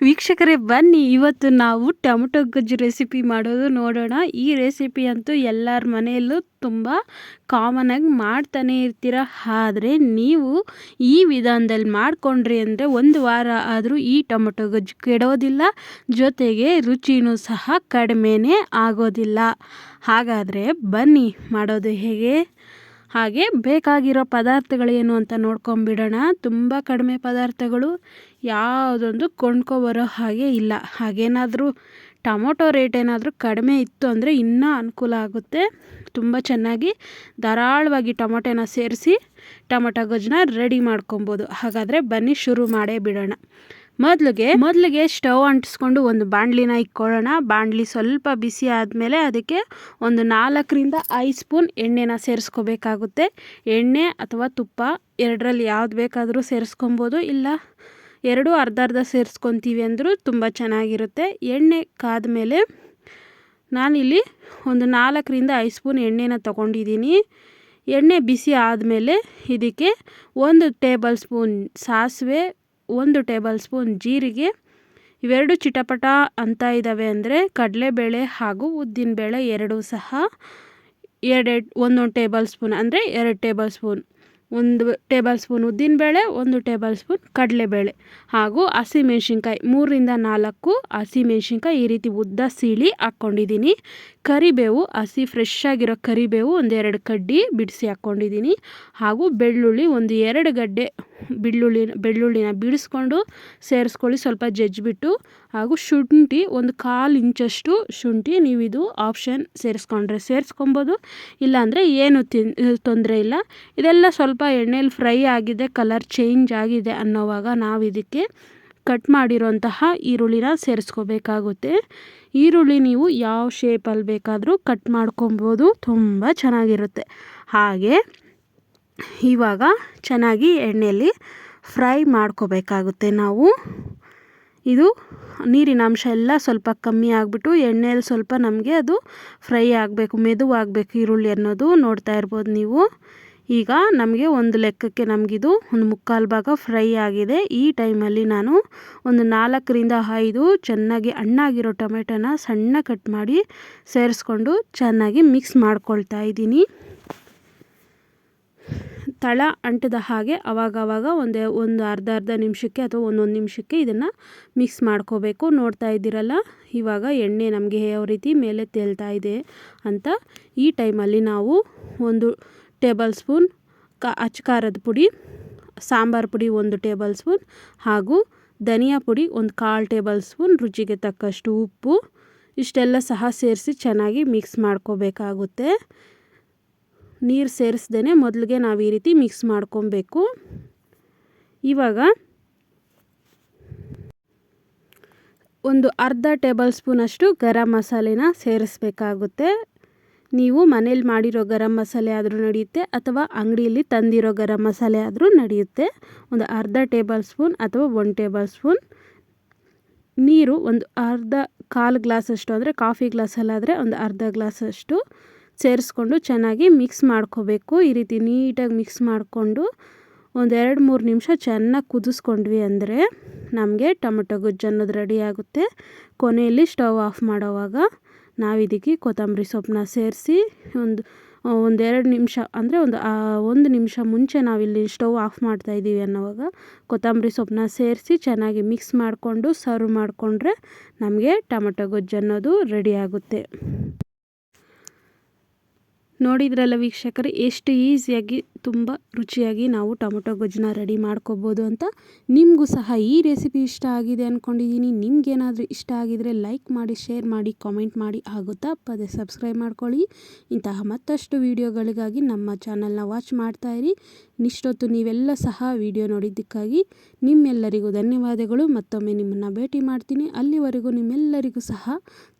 ವೀಕ್ಷಕರೇ, ಬನ್ನಿ. ಇವತ್ತು ನಾವು ಟೊಮೊಟೊ ಗೊಜ್ಜು ರೆಸಿಪಿ ಮಾಡೋದು ನೋಡೋಣ. ಈ ರೆಸಿಪಿ ಅಂತೂ ಎಲ್ಲರ ಮನೆಯಲ್ಲೂ ತುಂಬ ಕಾಮನಾಗಿ ಮಾಡ್ತಾನೆ ಇರ್ತೀರ? ಆದರೆ ನೀವು ಈ ವಿಧಾನದಲ್ಲಿ ಮಾಡಿಕೊಂಡ್ರಿ ಅಂದರೆ ಒಂದು ವಾರ ಆದರೂ ಈ ಟೊಮೊಟೊ ಗೊಜ್ಜು ಕೆಡೋದಿಲ್ಲ. ಜೊತೆಗೆ ರುಚಿನೂ ಸಹ ಕಡಿಮೆನೇ ಆಗೋದಿಲ್ಲ. ಹಾಗಾದರೆ ಬನ್ನಿ, ಮಾಡೋದು ಹೇಗೆ? ಹಾಗೆ ಬೇಕಾಗಿರೋ ಪದಾರ್ಥಗಳೇನು ಅಂತ ನೋಡ್ಕೊಂಬಿಡೋಣ. ತುಂಬ ಕಡಿಮೆ ಪದಾರ್ಥಗಳು, ಯಾವುದೊಂದು ಕೊಂಡ್ಕೊಬರೋ ಹಾಗೆ ಇಲ್ಲ. ಹಾಗೇನಾದರೂ ಟೊಮೊಟೊ ರೇಟ್ ಏನಾದರೂ ಕಡಿಮೆ ಇತ್ತು ಅಂದರೆ ಇನ್ನೂ ಅನುಕೂಲ ಆಗುತ್ತೆ. ತುಂಬ ಚೆನ್ನಾಗಿ ಧಾರಾಳವಾಗಿ ಟೊಮೊಟೊನ ಸೇರಿಸಿ ಟೊಮೊಟೊ ಗೊಜ್ಜನ್ನ ರೆಡಿ ಮಾಡ್ಕೊಬೋದು. ಹಾಗಾದರೆ ಬನ್ನಿ ಶುರು ಮಾಡೇ ಬಿಡೋಣ. ಮೊದಲಿಗೆ ಮೊದಲಿಗೆ ಸ್ಟವ್ ಅಂಟಿಸ್ಕೊಂಡು ಒಂದು ಬಾಣಲಿನ ಇಕ್ಕೊಳ್ಳೋಣ. ಬಾಣಲಿ ಸ್ವಲ್ಪ ಬಿಸಿ ಆದಮೇಲೆ ಅದಕ್ಕೆ ಒಂದು ನಾಲ್ಕರಿಂದ ಐದು ಸ್ಪೂನ್ ಎಣ್ಣೆನ ಸೇರಿಸ್ಕೋಬೇಕಾಗುತ್ತೆ. ಎಣ್ಣೆ ಅಥವಾ ತುಪ್ಪ ಎರಡರಲ್ಲಿ ಯಾವ್ದು ಬೇಕಾದರೂ ಸೇರಿಸ್ಕೊಬೋದು. ಇಲ್ಲ, ಎರಡು ಅರ್ಧ ಅರ್ಧ ಸೇರಿಸ್ಕೊತೀವಿ ಅಂದರೂ ತುಂಬ ಚೆನ್ನಾಗಿರುತ್ತೆ. ಎಣ್ಣೆ ಕಾದ ಮೇಲೆ ನಾನಿಲ್ಲಿ ಒಂದು ನಾಲ್ಕರಿಂದ ಐದು ಸ್ಪೂನ್ ಎಣ್ಣೆನ ತೊಗೊಂಡಿದ್ದೀನಿ. ಎಣ್ಣೆ ಬಿಸಿ ಆದಮೇಲೆ ಇದಕ್ಕೆ ಒಂದು ಟೇಬಲ್ ಸ್ಪೂನ್ ಸಾಸಿವೆ ಒಂದು ಟೇಬಲ್ ಸ್ಪೂನ್ ಜೀರಿಗೆ, ಇವೆರಡು ಚಿಟಪಟ ಅಂತ ಇದ್ದಾವೆ ಅಂದರೆ ಕಡಲೆಬೇಳೆ ಹಾಗೂ ಉದ್ದಿನಬೇಳೆ ಎರಡೂ ಸಹ ಎರಡೆರಡು ಒಂದೊಂದು ಟೇಬಲ್ ಸ್ಪೂನ್ ಅಂದರೆ ಎರಡು ಟೇಬಲ್ ಸ್ಪೂನ್. ಒಂದು ಟೇಬಲ್ ಸ್ಪೂನ್ ಉದ್ದಿನಬೇಳೆ ಒಂದು ಟೇಬಲ್ ಸ್ಪೂನ್ ಕಡಲೆಬೇಳೆ ಹಾಗೂ ಹಸಿಮೆಣ್ಸಿನ್ಕಾಯಿ ಮೂರರಿಂದ ನಾಲ್ಕು ಹಸಿಮೆಣ್ಸಿನ್ಕಾಯಿ ಈ ರೀತಿ ಉದ್ದ ಸೀಳಿ ಹಾಕ್ಕೊಂಡಿದ್ದೀನಿ. ಕರಿಬೇವು, ಹಸಿ ಫ್ರೆಶ್ ಆಗಿರೋ ಕರಿಬೇವು ಒಂದೆರಡು ಕಡ್ಡಿ ಬಿಡಿಸಿ ಹಾಕ್ಕೊಂಡಿದ್ದೀನಿ ಹಾಗೂ ಬೆಳ್ಳುಳ್ಳಿ ಒಂದು ಎರಡು ಗಡ್ಡೆ ಬೆಳ್ಳುಳ್ಳಿ, ಬೆಳ್ಳುಳ್ಳಿನ ಬಿಡಿಸ್ಕೊಂಡು ಸೇರಿಸ್ಕೊಳ್ಳಿ, ಸ್ವಲ್ಪ ಜಜ್ಜಿಬಿಟ್ಟು. ಹಾಗೂ ಶುಂಠಿ, ಒಂದು ಕಾಲು ಇಂಚಷ್ಟು ಶುಂಠಿ ನೀವು ಇದು ಆಪ್ಷನ್ ಸೇರಿಸ್ಕೊಂಡ್ರೆ ಸೇರಿಸ್ಕೊಬೋದು. ಇಲ್ಲಾಂದರೆ ಏನು ತಿನ್ ತೊಂದರೆ ಇಲ್ಲ. ಇದೆಲ್ಲ ಸ್ವಲ್ಪ ಎಣ್ಣೆಲಿ ಫ್ರೈ ಆಗಿದೆ, ಕಲರ್ ಚೇಂಜ್ ಆಗಿದೆ ಅನ್ನೋವಾಗ ನಾವು ಇದಕ್ಕೆ ಕಟ್ ಮಾಡಿರೋಂತಹ ಈರುಳ್ಳಿನ ಸೇರಿಸ್ಕೋಬೇಕಾಗುತ್ತೆ. ಈರುಳ್ಳಿ ನೀವು ಯಾವ ಶೇಪಲ್ಲಿ ಬೇಕಾದರೂ ಕಟ್ ಮಾಡ್ಕೊಬೋದು, ತುಂಬ ಚೆನ್ನಾಗಿರುತ್ತೆ. ಹಾಗೆ ಇವಾಗ ಚೆನ್ನಾಗಿ ಎಣ್ಣೆಯಲ್ಲಿ ಫ್ರೈ ಮಾಡ್ಕೋಬೇಕಾಗುತ್ತೆ ನಾವು. ಇದು ನೀರಿನ ಅಂಶ ಎಲ್ಲ ಸ್ವಲ್ಪ ಕಮ್ಮಿ ಆಗಿಬಿಟ್ಟು ಎಣ್ಣೆಯಲ್ಲಿ ಸ್ವಲ್ಪ ನಮಗೆ ಅದು ಫ್ರೈ ಆಗಬೇಕು ಮೆದುವಾಗಬೇಕು ಈರುಳ್ಳಿ ಅನ್ನೋದು ನೋಡ್ತಾ ಇರ್ಬೋದು ನೀವು. ಈಗ ನಮಗೆ ಒಂದು ಲೆಕ್ಕಕ್ಕೆ ನಮಗಿದು ಒಂದು ಮುಕ್ಕಾಲು ಭಾಗ ಫ್ರೈ ಆಗಿದೆ. ಈ ಟೈಮಲ್ಲಿ ನಾನು ಒಂದು ನಾಲ್ಕರಿಂದ ಐದು ಚೆನ್ನಾಗಿ ಹಣ್ಣಾಗಿರೋ ಟೊಮೆಟೊನ ಸಣ್ಣ ಕಟ್ ಮಾಡಿ ಸೇರಿಸ್ಕೊಂಡು ಚೆನ್ನಾಗಿ ಮಿಕ್ಸ್ ಮಾಡ್ಕೊಳ್ತಾ ಇದ್ದೀನಿ. ತಳ ಅಂಟದ ಹಾಗೆ ಅವಾಗವಾಗ ಒಂದೇ ಒಂದು ಅರ್ಧ ಅರ್ಧ ನಿಮಿಷಕ್ಕೆ ಅಥವಾ ಒಂದೊಂದು ನಿಮಿಷಕ್ಕೆ ಇದನ್ನು ಮಿಕ್ಸ್ ಮಾಡ್ಕೋಬೇಕು. ನೋಡ್ತಾ ಇದ್ದೀರಲ್ಲ, ಇವಾಗ ಎಣ್ಣೆ ನಮಗೆ ಯಾವ ರೀತಿ ಮೇಲೆ ತೇಲ್ತಾ ಇದೆ ಅಂತ. ಈ ಟೈಮಲ್ಲಿ ನಾವು ಒಂದು ಟೇಬಲ್ ಸ್ಪೂನ್ ಕ ಅಚ್ಕಾರದ ಪುಡಿ, ಸಾಂಬಾರು ಪುಡಿ ಒಂದು ಟೇಬಲ್ ಸ್ಪೂನ್ ಹಾಗೂ ಧನಿಯಾ ಪುಡಿ ಒಂದು ಕಾಲು ಟೇಬಲ್ ಸ್ಪೂನ್ ರುಚಿಗೆ ತಕ್ಕಷ್ಟು ಉಪ್ಪು. ಇಷ್ಟೆಲ್ಲ ಸಹ ಸೇರಿಸಿ ಚೆನ್ನಾಗಿ ಮಿಕ್ಸ್ ಮಾಡ್ಕೋಬೇಕಾಗುತ್ತೆ. ನೀರು ಸೇರಿಸ್ದೇ ಮೊದಲಿಗೆ ನಾವು ಈ ರೀತಿ ಮಿಕ್ಸ್ ಮಾಡ್ಕೊಬೇಕು. ಇವಾಗ ಒಂದು ಅರ್ಧ ಟೇಬಲ್ ಸ್ಪೂನಷ್ಟು ಗರಂ ಮಸಾಲೆನ ಸೇರಿಸ್ಬೇಕಾಗುತ್ತೆ. ನೀವು ಮನೇಲಿ ಮಾಡಿರೋ ಗರಂ ಮಸಾಲೆ ಆದರೂ ನಡೆಯುತ್ತೆ ಅಥವಾ ಅಂಗಡಿಯಲ್ಲಿ ತಂದಿರೋ ಗರಂ ಮಸಾಲೆ ಆದರೂ ನಡೆಯುತ್ತೆ. ಒಂದು ಅರ್ಧ ಟೇಬಲ್ ಸ್ಪೂನ್ ಅಥವಾ ಒನ್ ಟೇಬಲ್ ಸ್ಪೂನ್. ನೀರು ಒಂದು ಅರ್ಧ ಕಾಲು ಗ್ಲಾಸಷ್ಟು ಅಂದರೆ ಕಾಫಿ ಗ್ಲಾಸಲ್ಲಾದರೆ ಒಂದು ಅರ್ಧ ಗ್ಲಾಸಷ್ಟು ಸೇರಿಸ್ಕೊಂಡು ಚೆನ್ನಾಗಿ ಮಿಕ್ಸ್ ಮಾಡ್ಕೋಬೇಕು. ಈ ರೀತಿ ನೀಟಾಗಿ ಮಿಕ್ಸ್ ಮಾಡಿಕೊಂಡು ಒಂದು ಎರಡು ಮೂರು ನಿಮಿಷ ಚೆನ್ನಾಗಿ ಕುದಿಸ್ಕೊಂಡ್ವಿ ಅಂದರೆ ನಮಗೆ ಟೊಮೆಟೊ ಗೊಜ್ಜು ಅನ್ನೋದು ರೆಡಿ ಆಗುತ್ತೆ. ಕೊನೆಯಲ್ಲಿ ಸ್ಟವ್ ಆಫ್ ಮಾಡೋವಾಗ ನಾವು ಇದಕ್ಕೆ ಕೊತ್ತಂಬರಿ ಸೊಪ್ಪನ್ನ ಸೇರಿಸಿ ಒಂದು ಒಂದೆರಡು ನಿಮಿಷ ಅಂದರೆ ಒಂದು ಒಂದು ನಿಮಿಷ ಮುಂಚೆ ನಾವಿಲ್ಲಿ ಸ್ಟವ್ ಆಫ್ ಮಾಡ್ತಾ ಇದ್ದೀವಿ ಅನ್ನೋವಾಗ ಕೊತ್ತಂಬರಿ ಸೊಪ್ಪನ್ನ ಸೇರಿಸಿ ಚೆನ್ನಾಗಿ ಮಿಕ್ಸ್ ಮಾಡಿಕೊಂಡು ಸರ್ವ್ ಮಾಡಿಕೊಂಡ್ರೆ ನಮಗೆ ಟೊಮೆಟೊ ಗೊಜ್ಜು ಅನ್ನೋದು ರೆಡಿ ಆಗುತ್ತೆ. ನೋಡಿದ್ರಲ್ಲ ವೀಕ್ಷಕರು, ಎಷ್ಟು ಈಸಿಯಾಗಿ, ತುಂಬ ರುಚಿಯಾಗಿ ನಾವು ಟೊಮೊಟೊ ಗೊಜ್ಜನ್ನ ರೆಡಿ ಮಾಡ್ಕೋಬೋದು ಅಂತ ನಿಮಗೂ ಸಹ ಈ ರೆಸಿಪಿ ಇಷ್ಟ ಆಗಿದೆ ಅಂದ್ಕೊಂಡಿದ್ದೀನಿ ನಿಮ್ಗೇನಾದರೂ ಇಷ್ಟ ಆಗಿದರೆ ಲೈಕ್ ಮಾಡಿ, ಶೇರ್ ಮಾಡಿ, ಕಾಮೆಂಟ್ ಮಾಡಿ ಹಾಗೂ ಪದೇ ಸಬ್ಸ್ಕ್ರೈಬ್ ಮಾಡ್ಕೊಳ್ಳಿ. ಇಂತಹ ಮತ್ತಷ್ಟು ವೀಡಿಯೋಗಳಿಗಾಗಿ ನಮ್ಮ ಚಾನಲ್ನ ವಾಚ್ ಮಾಡ್ತಾ ಇರಿ. ನಿಷ್ಟೊತ್ತು ನೀವೆಲ್ಲ ಸಹ ವಿಡಿಯೋ ನೋಡಿದ್ದಕ್ಕಾಗಿ ನಿಮ್ಮೆಲ್ಲರಿಗೂ ಧನ್ಯವಾದಗಳು. ಮತ್ತೊಮ್ಮೆ ನಿಮ್ಮನ್ನು ಭೇಟಿ ಮಾಡ್ತೀನಿ. ಅಲ್ಲಿವರೆಗೂ ನಿಮ್ಮೆಲ್ಲರಿಗೂ ಸಹ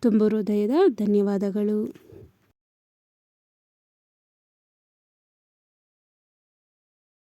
ತುಂಬ ಹೃದಯದ ಧನ್ಯವಾದಗಳು.